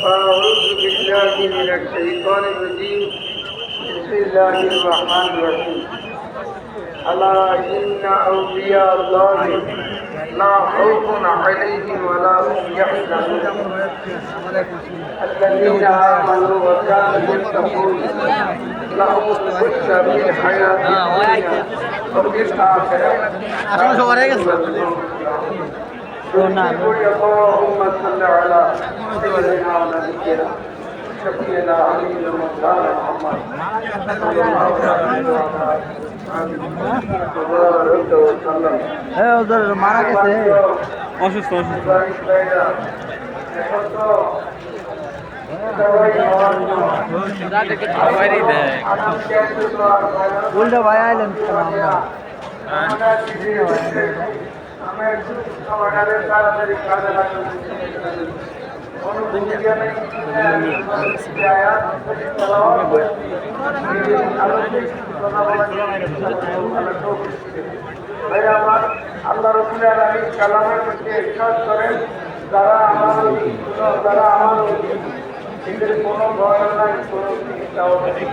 أعوذ بالله من الشيطان الرجيم. بسم الله الرحمن الرحيم. ألا إن أولياء الله لا خوف عليهم ولا هم يحزنون. الذين آمنوا وكانوا يتقون. لهم البشرى في الحياة الدنيا وفي الآخرة. প্রণাম হ্যাঁ ওদের মারা গেছে অসুস্থ অসুস্থ। উল্টো ভাই আইলেন হ্যাঁ। আল্লাহ রসুল আলী কালামের মধ্যে বিশ্বাস করেন যারা আমার যারা আমার এদের কোনো ভয় নাই কোনো চিন্তাও নেই।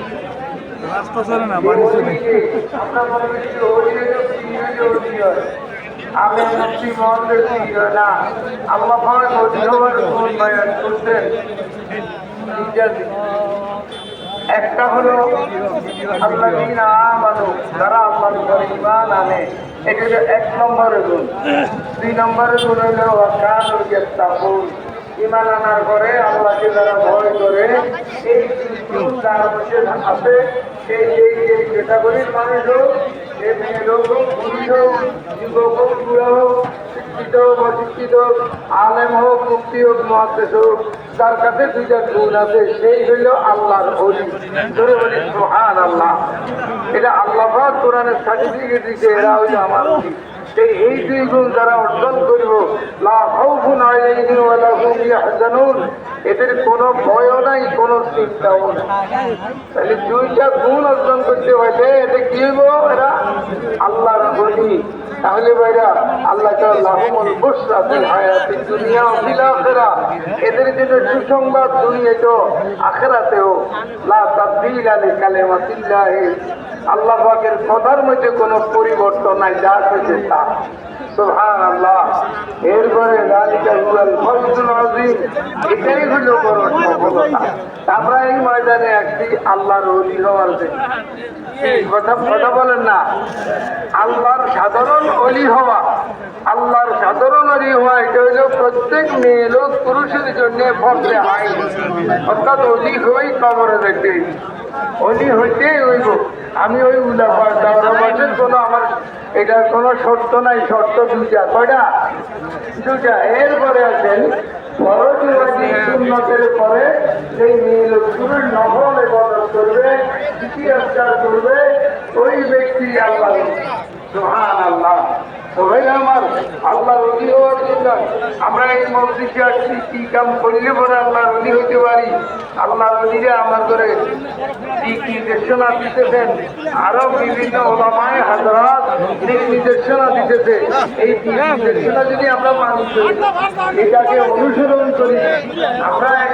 রাস্তা চলে না বাড়ি চলে। আমরা মনে যে সিনিয়রে ওলি হয়। আমি মুক্তি হয় না। আল্লাহ পাক গুণ বয়ান করছেন একটা হলো আল্লাহ দিন আমানু, যারা আল্লাহর উপরে ইমান আনে। এটা হলো এক নম্বরের গুণ। দুই নম্বরের গুণ হলো ইয়াত্তাকুন। ইমান আনার পরে আল্লাহকে যারা ভয় করে, এই যার আছে সেই এই এই ক্যাটাগরির মানুষ হোক, সে মেয়ে লোক হোক, পুরুষ হোক, যুবক হোক বুড়া হোক, শিক্ষিত হোক, অশিক্ষিত হোক, আলেম হোক, মুক্তি হোক মহাদেশ হোক, তার কাছে দুইটা গুণ আছে, সেই হইল আল্লাহর অলি ধরে বলি সোহান আল্লাহ এটা আল্লাহ কোরআনের সার্টিফিকেট দিচ্ছে এরা হইল আমার এই দুই গুণ যারা অর্জন করিব এদের কোনো ভয়ও নাই, কোনো চিন্তাও নাই। তাহলে দুইটা গুণ অর্জন করতে হয়েছে এটা কি হইব এরা? আল্লাহর বলি। তাহলে ভাইরা, আল্লাহ এদের জন্য সুসংবাদ দুনিয়াতেও আখিরাতেও। লিকালিমাতিল্লাহ আল্লাহ কথার মধ্যে কোনো পরিবর্তন নাই, যা হয়েছে তা। সুবহান আল্লাহ এরপরে এটাই হলো বড় সফলতা। আমরা এই ময়দানে একটি আল্লাহর ওলি হওয়ার কথা কথা বলেন না। আল্লাহর সাধারণ অলি হওয়া। আল্লাহর সাধারণ অলি হওয়া, এটা হইল প্রত্যেক মেয়ে লোক পুরুষের জন্য ফর্দে আইন। অর্থাৎ অলি হয়েই কবরে দেখতে অলি হইতেই হইব। আমি ওই উলাফার দাওরাবাসের কোনো আমার এটার কোনো শর্ত নাই, শর্ত দুইটা। কয়টা? দুটা এরপরে আছেন পরে সেই মেয়ে লোক শুরুর নফল করবে করবে, ওই ব্যক্তি আল্লাহ। তো আমার এই মসজিদে আসছি কি কাম করলে পরে আল্লাহ রবি হইতে পারি? আল্লাহ রবিরা আমার করে নির্দেশনা আরও বিভিন্ন ওলামায় দিতেছে এই নির্দেশনা যদি আমরা মানুষ করি, এটাকে অনুসরণ করি আমরা এক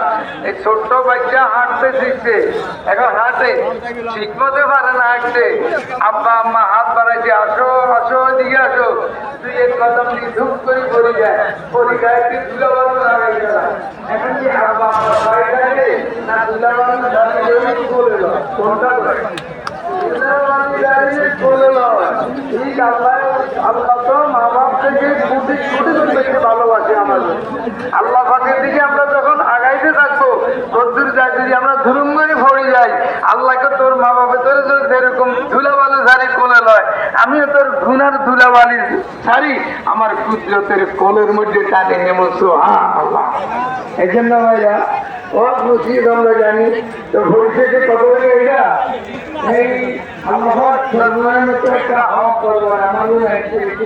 এই ছোট্ট বাচ্চা হাঁটতে শিখছে। এখন হাঁটে। ঠিক মতো পারে না হাঁটতে। আব্বা, আম্মা, হাত বাড়াইছে। আসো আসো, এদিকে আসো। তুই এক কদম নিয়ে ধূপ করে পড়ে যায় পড়ে তুই গেলাম এখন কি আব্বা, আম্মা ভয় লাগে না তুলে বানো দাঁড়িয়ে বলে কোনটা করে? আল্লাহ পাকের দিকে আমরা যখন আগাইতে থাকব। কদ্দুর চাকরি আমরা ধুরুম করে ভরে যাই, আল্লাহকে তোর মা বাবা তোর যদি যেরকম ধুলাবালু শাড়ি কোলে লয়, আমিও তোর গুনার ধুলাবালির শাড়ি আমার কুদরতের কোলের মধ্যে টানে নেমো সোহা আল্লাহ এই জন্য ভাইয়া ও মসজিদ আমরা জানি, তো ভবিষ্যতে কত এটা একটু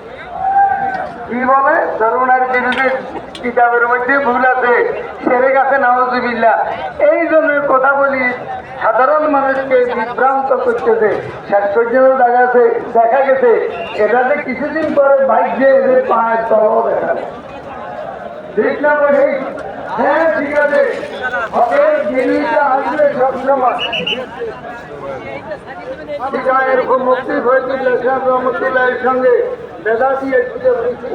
কি বলে? করুণার বিরুদ্ধে কিতাবের মধ্যে ভুল আছে সেরে গেছে নওয়াজুবিল্লা এই জন্য কথা বলি, সাধারণ মানুষকে বিভ্রান্ত করতেছে। শেষ পর্যন্ত দেখা দেখা গেছে। এটাতে কিছুদিন পরে বাইক যে এদের পায়ের তলাও দেখা। ঠিক না, বলি? হ্যাঁ ঠিক আছে। হবে জিনিসটা আসবে সবসময়। ঠিক এরকম মুক্তি হয়েছিল সঙ্গে। বেদা দিয়ে খুঁজে বলছি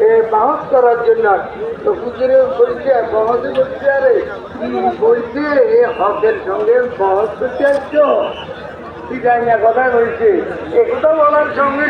এ বাহস করার জন্য তো খুচরে বলছে বহসে বলছে আরে কি বলছে এ হকের সঙ্গে বহস করতে আসছো? ঠিক না, কথা বলছে এ কথা বলার সঙ্গে